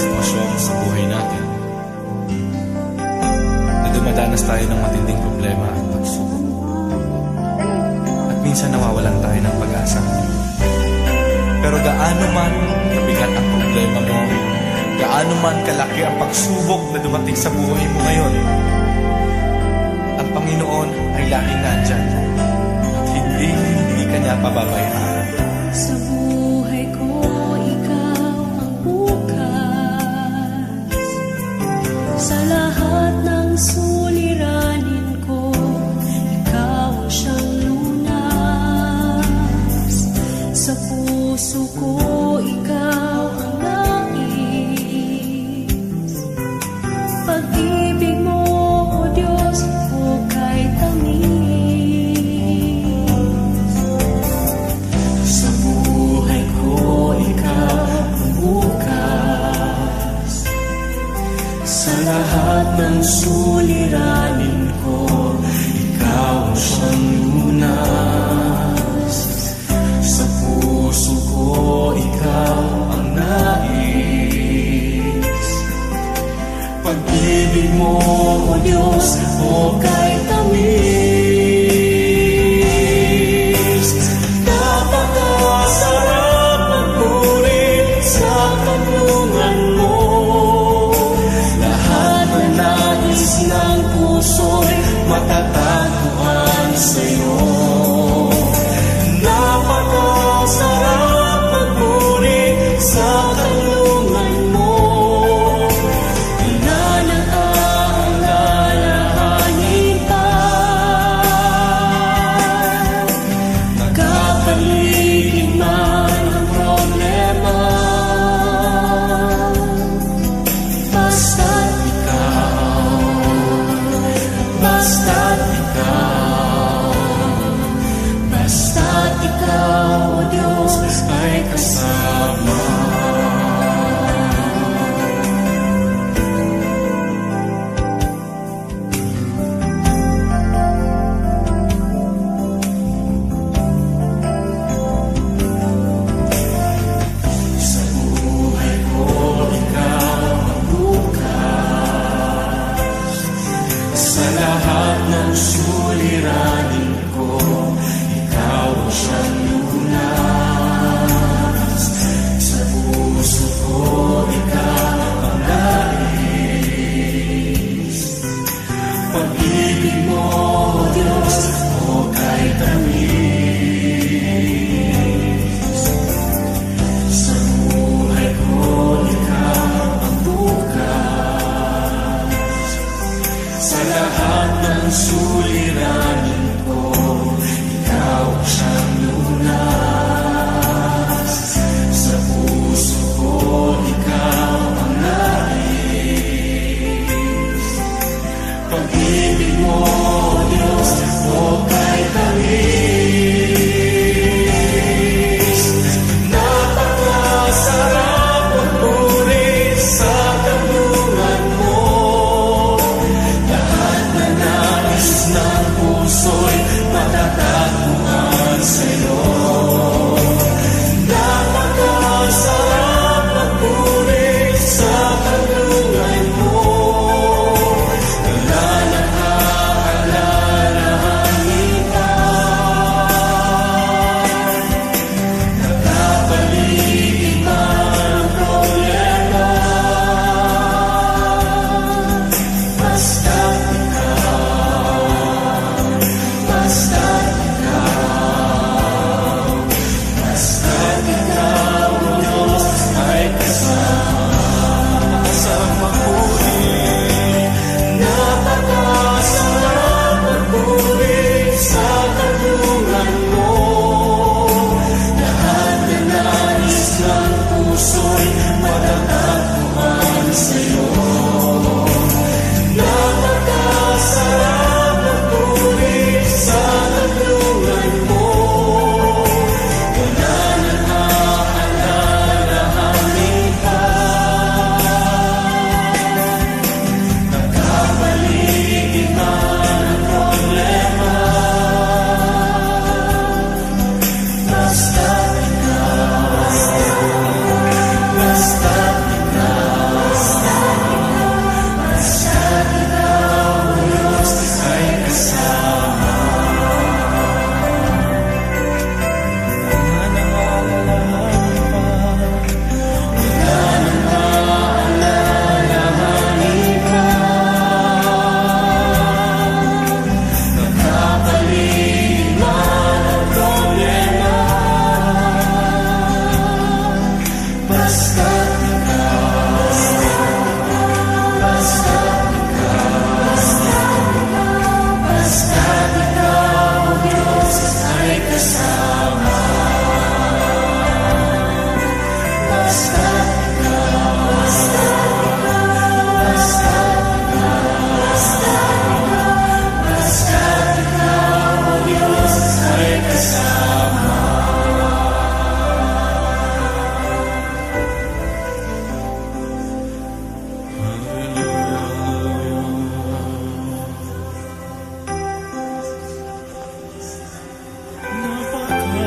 sitwasyon sa buhay natin na dumadanas tayo ng matinding problema at pagsubok. At minsan nawawalan tayo ng pag-asa. Pero gaano man kabigat ang problema mo, gaano man kalaki ang pagsubok na dumating sa buhay mo ngayon, ang Panginoon ay laging nandyan at hindi, hindi kanya pababayaan. Sa lahat ng suliranin oh Diyos, oh kay tamis.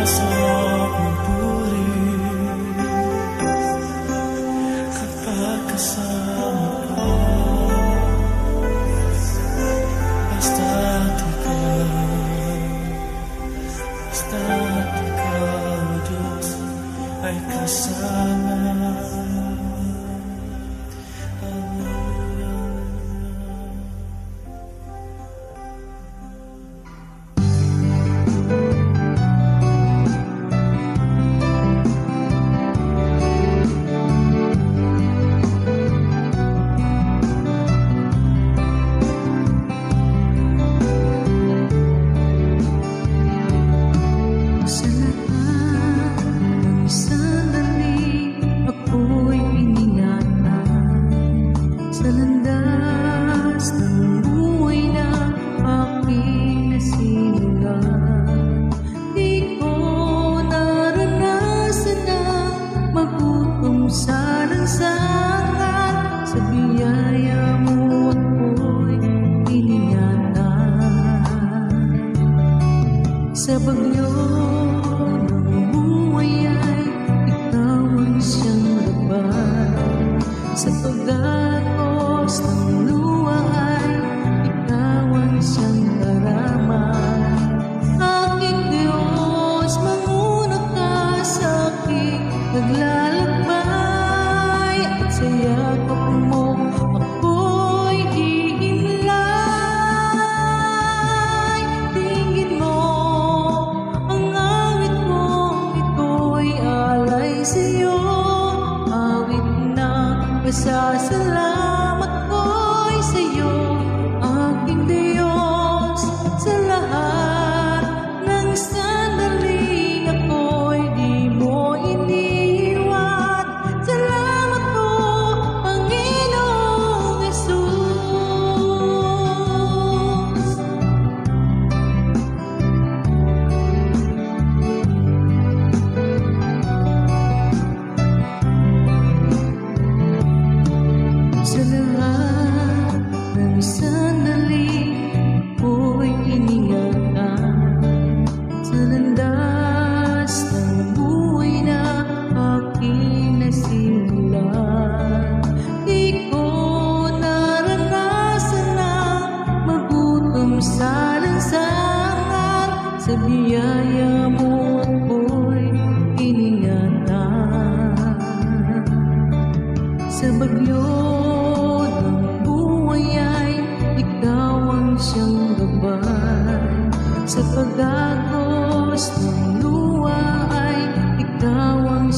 corazón. Sa pagdatos biyaya mo iningatan. Sa bagyo ng buhay ay ikaw ang siyang gabay. Sa pagagos ng luwa ay ikaw ang